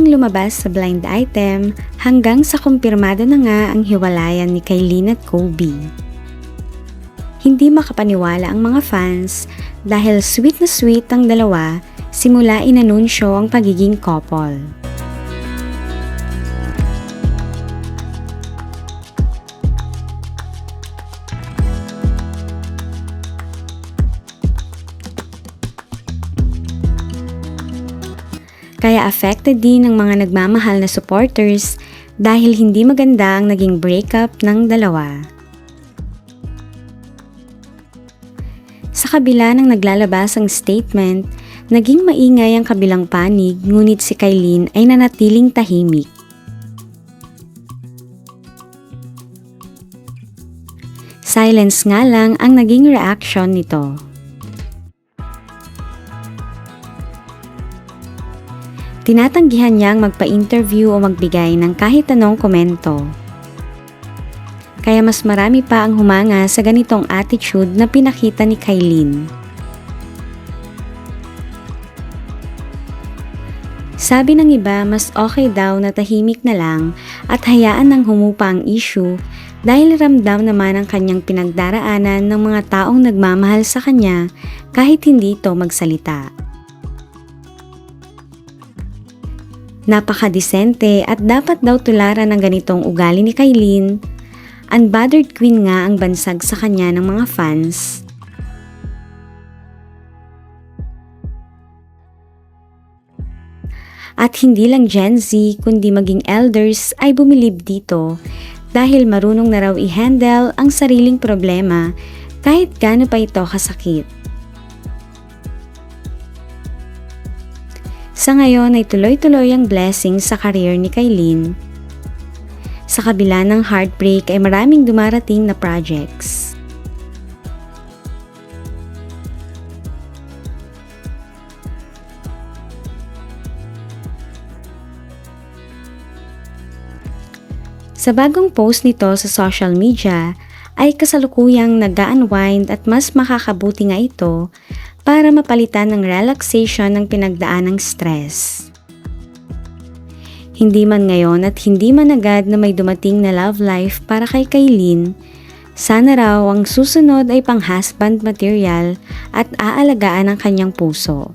nang lumabas sa blind item hanggang sa kumpirmado na nga ang hiwalayan ni Kailin at Kobe. Hindi makapaniwala ang mga fans dahil sweet na sweet ang dalawa simula inanunsyo ang pagiging couple. Kaya affected din ng mga nagmamahal na supporters dahil hindi maganda ang naging breakup ng dalawa. Sa kabila ng naglalabas ang statement, naging maingay ang kabilang panig ngunit si Kailin ay nanatiling tahimik. Silence nga lang ang naging reaction nito. Tinatanggihan niyang magpa-interview o magbigay ng kahit anong komento. Kaya mas marami pa ang humanga sa ganitong attitude na pinakita ni Kailin. Sabi ng iba, mas okay daw na tahimik na lang at hayaan ng humupa ang issue dahil ramdam naman ang kanyang pinagdaraanan ng mga taong nagmamahal sa kanya kahit hindi ito magsalita. Napakadisente at dapat daw tularan ng ganitong ugali ni Kailin. Unbothered queen nga ang bansag sa kanya ng mga fans. At hindi lang Gen Z kundi maging elders ay bumilib dito dahil marunong na raw i-handle ang sariling problema kahit gaano pa ito kasakit. Sa ngayon ay tuloy-tuloy ang blessing sa career ni Kailin. Sa kabila ng heartbreak ay maraming dumarating na projects. Sa bagong post nito sa social media, ay kasalukuyang nag-unwind at mas makakabuti nga ito para mapalitan ng relaxation ng pinagdaan ng stress. Hindi man ngayon at hindi man agad na may dumating na love life para kay Kailin, sana raw ang susunod ay pang husband material at aalagaan ang kanyang puso.